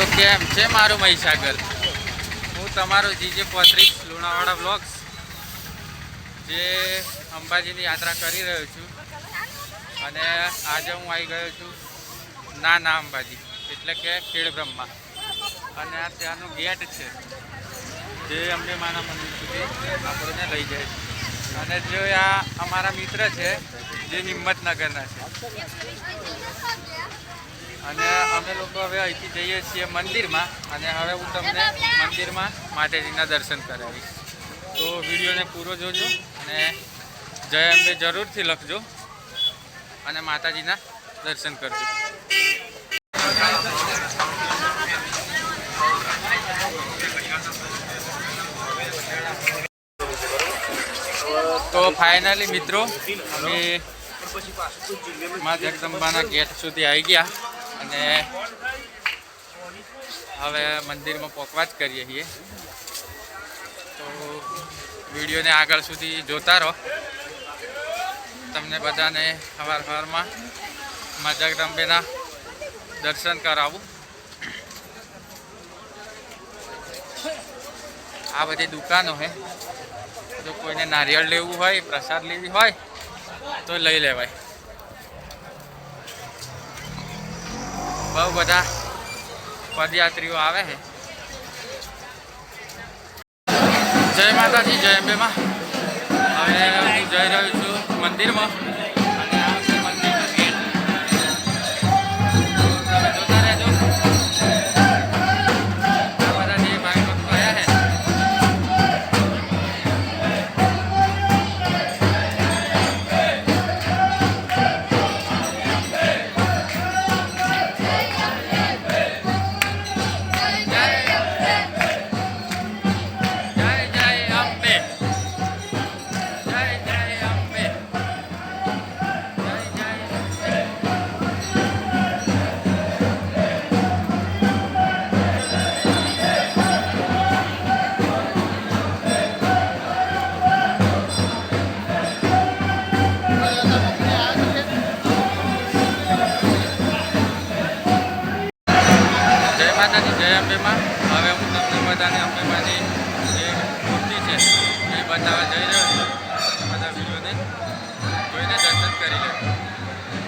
તો કેમ? છે મારું મહીસાગર. હું તમારો જીજે પોત્રીસ લુણાવાડા બ્લોગ્સ જે અંબાજીની યાત્રા કરી રહ્યો છું. અને આજે હું આવી ગયો છું નાના અંબાજી, એટલે કે ખેડબ્રહ્મા અને આ ત્યાંનું ગેટ છે, જે અંબે માના મંદિર સુધી આપણને લઈ જાય છે. અને જો આ અમારા મિત્ર છે, જે હિંમતનગરના છે. અને અમે લોકો હવે અહીંથી જઈએ છીએ મંદિરમાં અને હવે હું તમને મંદિરમાં માતાજીના દર્શન કરાવીશ. તો વિડીયોને પૂરો જોજો અને જય અંબે જરૂરથી લખજો અને માતાજીના દર્શન કરજો. તો ફાઇનલી મિત્રો, અમે મા જગદંબાના ગેટ સુધી આવી ગયા. અને હવે મંદિરમાં પોકવા જ કરીએ છીએ. તો વિડીયોને આગળ સુધી જોતા રહો. તમને બધાને સવાર સવારમાં મા જગદંબેના દર્શન કરાવું. આ બધી દુકાનો છે. જો કોઈને નારિયેળ લેવું હોય, પ્રસાદ લેવી હોય, તો લઈ લેવાય. બહુ બધા પદયાત્રીઓ આવે છે. જય માતાજી, જય અંબેમાં. હવે હું જઈ રહ્યો છું મંદિરમાં. અંબેમાં હવે હું તમને બધાને અંબેમાની જે મૂર્તિ છે એ બતાવવા જઈ રહ્યો છું. બધા વિડીયોને જોઈને દર્શન કરી લેજો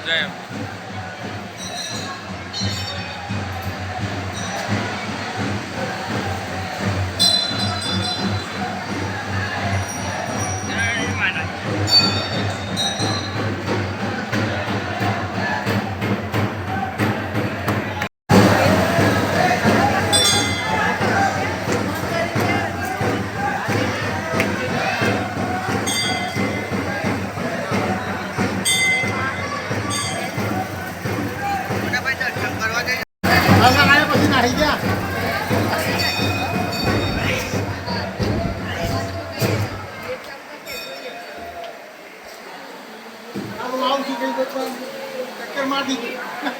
જય અંબે આવું આવું છું કઈ ચક્કર મારી દીધું